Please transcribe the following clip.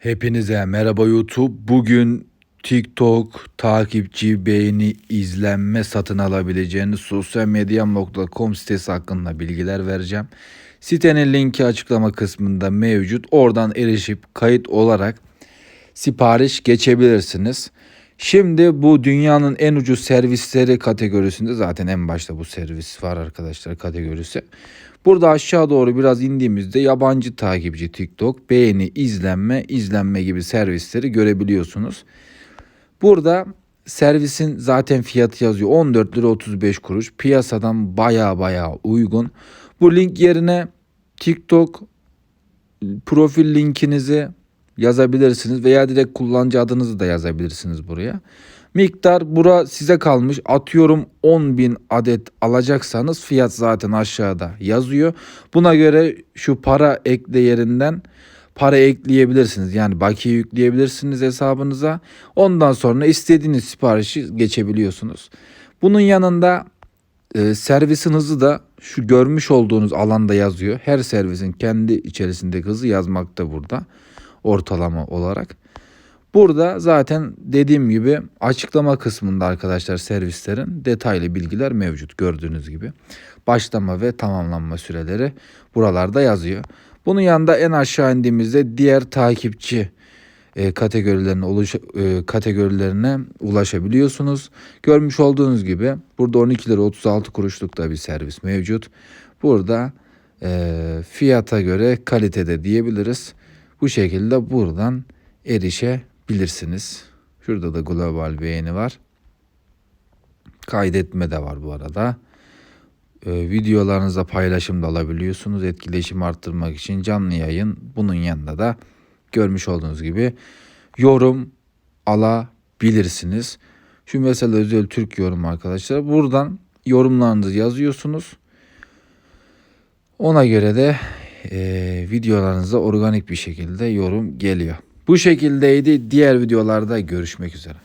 Hepinize merhaba YouTube. Bugün TikTok takipçi, beğeni, izlenme satın alabileceğiniz sosyalmedyam.com sitesi hakkında bilgiler vereceğim. Sitenin linki açıklama kısmında mevcut. Oradan erişip kayıt olarak sipariş geçebilirsiniz. Şimdi bu dünyanın en ucuz servisleri kategorisinde zaten en başta bu servis var arkadaşlar kategorisi. Burada aşağı doğru biraz indiğimizde yabancı takipçi TikTok, beğeni, izlenme, izlenme gibi servisleri görebiliyorsunuz. Burada servisin zaten fiyatı yazıyor 14 lira 35 kuruş. Piyasadan baya baya uygun. Bu link yerine TikTok profil linkinizi yazabilirsiniz veya direkt kullanıcı adınızı da yazabilirsiniz buraya. Miktar bura size kalmış. Atıyorum 10.000 adet alacaksanız fiyat zaten aşağıda yazıyor. Buna göre şu para ekle yerinden para ekleyebilirsiniz. Yani bakiye yükleyebilirsiniz hesabınıza. Ondan sonra istediğiniz siparişi geçebiliyorsunuz. Bunun yanında e, servisin hızı da şu görmüş olduğunuz alanda yazıyor. Her servisin kendi içerisindeki hızı yazmakta burada ortalama olarak. Burada zaten dediğim gibi açıklama kısmında arkadaşlar servislerin detaylı bilgiler mevcut gördüğünüz gibi. Başlama ve tamamlanma süreleri buralarda yazıyor. Bunun yanında en aşağı indiğimizde diğer takipçi e, kategorilerine uluş, e, kategorilerine ulaşabiliyorsunuz. Görmüş olduğunuz gibi burada 12 lira 36 kuruşluk da bir servis mevcut. Burada e, fiyata göre kalitede diyebiliriz. Bu şekilde buradan erişebilirsiniz. Şurada da global beğeni var. Kaydetme de var bu arada. Ee, videolarınızda paylaşım da alabiliyorsunuz. Etkileşim arttırmak için canlı yayın. Bunun yanında da görmüş olduğunuz gibi yorum alabilirsiniz. Şu mesela özel Türk yorum arkadaşlar. Buradan yorumlarınızı yazıyorsunuz. Ona göre de e, videolarınıza organik bir şekilde yorum geliyor. Bu şekildeydi. Diğer videolarda görüşmek üzere.